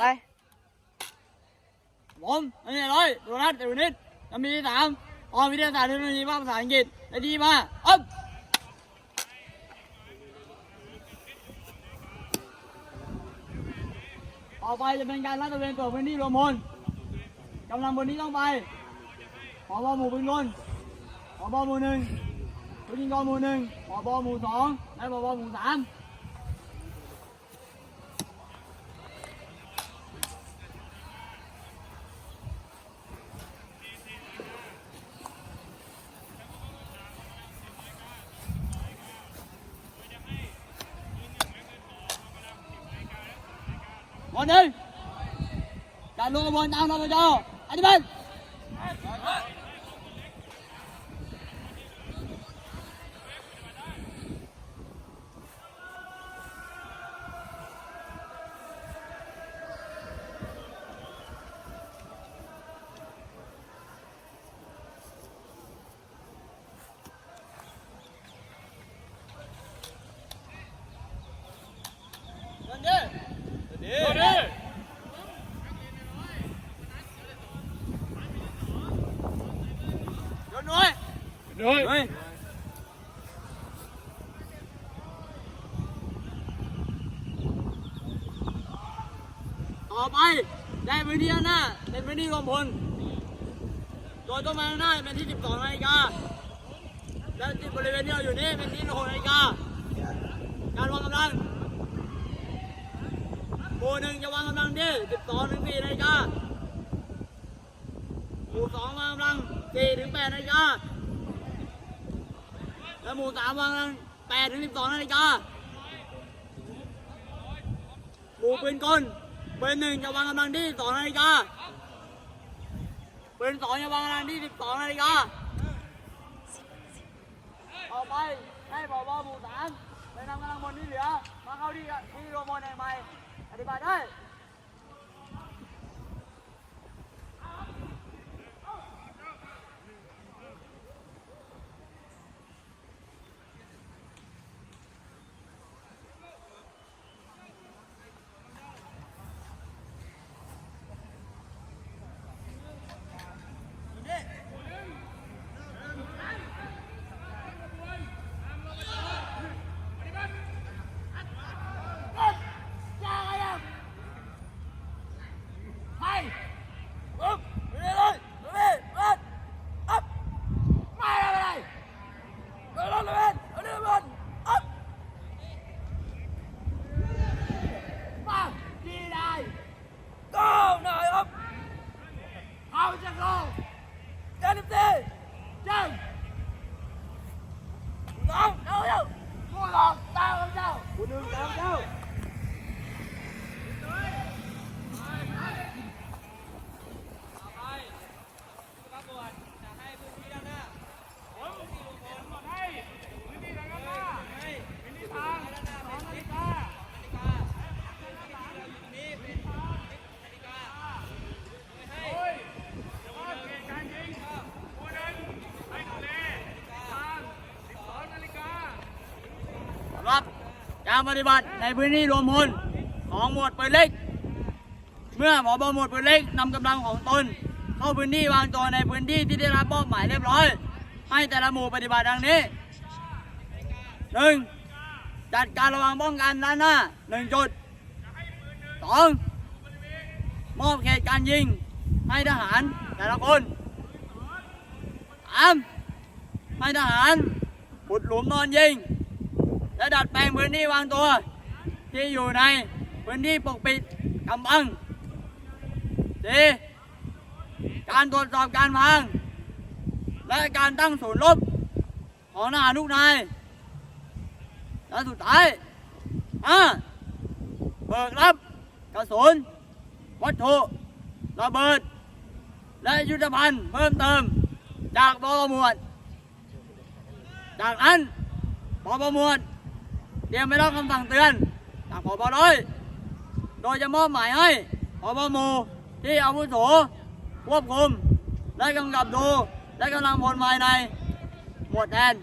ไปผมอันนี้ร้อยตัวนัดตัวนิดลำมีสามออมวิทยาศาสตร์เทคโนโลยีภาษาอังกฤษไอดีมาอ๊บต่อไปจะเป็นการลาดตระเวนตรวจพื้นที่รวมพลกำลังบนนี้ต้องไปผบอหมู่ปืนกลผบหมู่หนึ่งผู้ยิงกองหมู่หนึ่งผบอหมู่สองและผบอหมู่สาม หมดหนึ่งการลงกระบวนตามนปจอธิบัติเดินเด้อ โดนหน่อย ด้วยเฮ้ยต่อไปได้พื้นที่ข้างหน้า เป็นพื้นที่รวมพลโดยต้นไม้ข้างหน้าเป็นที่ 12นาฬิกาและที่บริเวณที่เราอยู่นี่เป็นที่6นาฬิกาการวางกำลังหมู่หนึ่งจะวางกำลังที่12ถึง4นาฬิกาหมู่สองวางกำลัง4ถึง8นาฬิกา แล้วหมู่สามวางแปดถึงสิบสองนาฬิกาหมู่ปืนกลปืนหนึ่งจะวางกำลังที่สองนาฬิกาปืนสองจะวางกำลังที่สิบสองนาฬิกาต่อไปให้ผบหมู่สามไปนำกำลังพลที่เหลือมาเข้าที่ที่รวมพลแห่งใหม่ปฏิบัติได้ ไปปุ๊บไปเลยไปเลยไปอัพไม่อะไรไปเลยเลยไปเลยเลยอัพมาดีได้ก้าวหน่อยครับเอาจากเราเจ็ดสิบสี่เจ้าสองเจ้าเจ้าผู้หลอกตามเจ้าผู้หนึ่งตามเจ้า สำหรับ การปฏิบัติในพื้นที่รวมพลของหมวดปืนเล็ก เมื่อหมอบหมวดปืนเล็กนำกำลังของตน เข้าพื้นที่วางตัวในพื้นที่ที่ได้รับมอบหมายเรียบร้อย ให้แต่ละหมู่ปฏิบัติดังนี้หนึ่งจัดการระวังป้องกันด้านหน้าหนึ่งจุดสองมอบเขตการยิงให้ทหารแต่ละคนสามให้ทหารขุดหลุมนอนยิง และดัดแปลงพื้นที่วางตัว ที่อยู่ในพื้นที่ปกปิดกำบังดีการตรวจสอบการวาง และการตั้งศูนย์รบของทหารทุกนายและสุดท้ายห้าเบิกรับกระสุนวัตถุระเบิด และยุทธภัณฑ์เพิ่มเติม จากบอหมวด จากนั้นปปหมวด เตรียมไปรับคำสั่งเตือนจากผบร้อยโดยจะมอบหมายให้ผบหมู่ที่อาวุโสควบคุม และกำกับดู และกำลังพลภายใน หมวดแทน